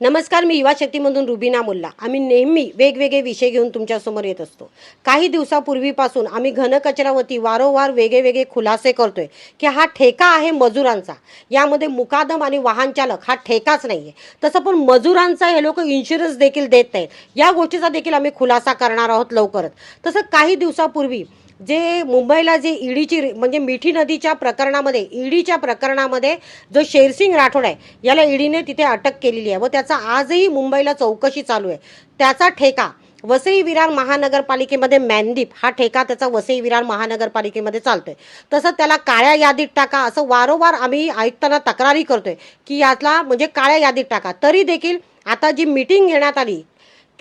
नमस्कार मी युवा शक्तीमधून रुबिना मुल्ला. आम्ही नेहमी वेगवेगळे विषय घेऊन तुमच्यासमोर येत असतो. काही दिवसापूर्वीपासून आम्ही घनकचऱ्यावरती वारंवार वेगवेगळे खुलासे करतोय की हा ठेका आहे मजुरांचा. यामध्ये मुकादम आणि वाहन चालक हा ठेकाच नाही आहे तसं पण मजुरांचा हे लोक इन्शुरन्स देखील देत नाहीत. या गोष्टीचा देखील आम्ही खुलासा करणार आहोत लवकरच. तसं काही दिवसापूर्वी जे मुंबईला जे ईडीची म्हणजे मिठी नदीच्या प्रकरणामध्ये ईडीच्या प्रकरणामध्ये जो शेरसिंग राठोड आहे याला ईडीने तिथे अटक केलेली आहे व त्याचा आजही मुंबईला चौकशी चालू आहे. त्याचा ठेका वसई विरार महानगरपालिकेमध्ये मॅनदीप हा ठेका त्याचा वसई विरार महानगरपालिकेमध्ये चालतोय. तसं त्याला काळ्या यादीत टाका असं वारंवार आम्ही आयुक्तांना तक्रारी करतोय की यातला म्हणजे काळ्या यादीत टाका. तरी देखील आता जी मीटिंग घेण्यात आली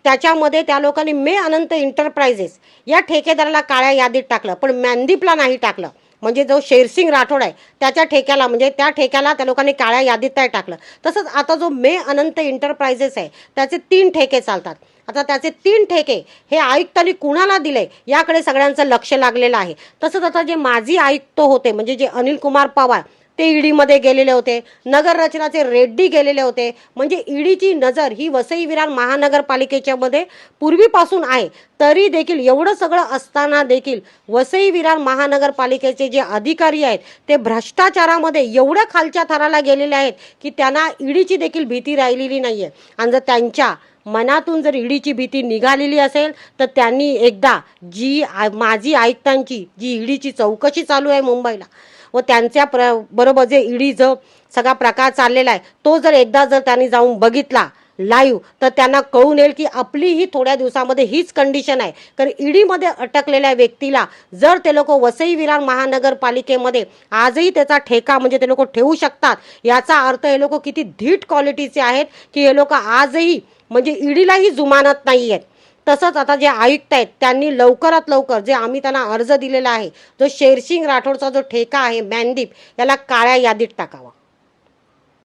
त्याच्यामध्ये त्या लोकांनी मे अनंत एंटरप्राइजेस या ठेकेदाराला काळ्या यादीत टाकलं. पण मॅनदीपला नाही टाकलं. म्हणजे जो शेरसिंग राठोड आहे त्याच्या ठेक्याला म्हणजे त्या ठेक्याला त्या लोकांनी काळ्या यादीत नाही टाकलं. तसंच आता जो मे अनंत एंटरप्राइजेस आहे त्याचे तीन ठेके चालतात. आता त्याचे तीन ठेके हे आयुक्तांनी कुणाला दिले याकडे सगळ्यांचं लक्ष लागलेलं आहे. तसंच आता जे माजी आयुक्त होते म्हणजे जे अनिल कुमार पवार ते ईडीमध्ये गेलेले होते. नगर रचनाचे रेड्डी गेलेले होते. म्हणजे ईडीची नजर ही वसई विरार महानगरपालिकेच्या मध्ये पूर्वीपासून आहे. तरी देखील एवढं सगळं असताना देखील वसई विरार महानगरपालिकेचे जे अधिकारी आहेत ते भ्रष्टाचारामध्ये एवढ्या खालच्या थराला गेलेले आहेत की त्यांना ईडीची देखील भीती राहिलेली नाही आहे आणि जर त्यांच्या मनातून जर ईडीची भीती निघालेली असेल तर त्यांनी एकदा जी आ- माजी आयुक्तांची जी ईडीची चौकशी चालू आहे मुंबईला व त्यांच्या प्र बरोबर जे ईडी जो सगळा प्रकार चाललेला आहे तो जर एकदा जर त्यांनी जाऊन बघितला लाईव्ह तर त्यांना कळून येईल की आपली ही थोड्या दिवसामध्ये हीच कंडिशन आहे. कारण ईडीमध्ये अटकलेल्या व्यक्तीला जर ते लोक वसई विरार महानगरपालिकेमध्ये आजही त्याचा ठेका म्हणजे ते लोक ठेवू शकतात याचा अर्थ हे लोक किती धीट क्वालिटीचे आहेत की हे लोक आजही म्हणजे ईडीलाही जुमानत नाही आहेत तसंच आता जे आयुक्त आहेत त्यांनी लवकरात लवकर जे आम्ही त्यांना अर्ज दिलेला आहे जो शेरसिंग राठोडचा जो ठेका आहे मॅनदीप याला काळ्या यादीत टाकावा.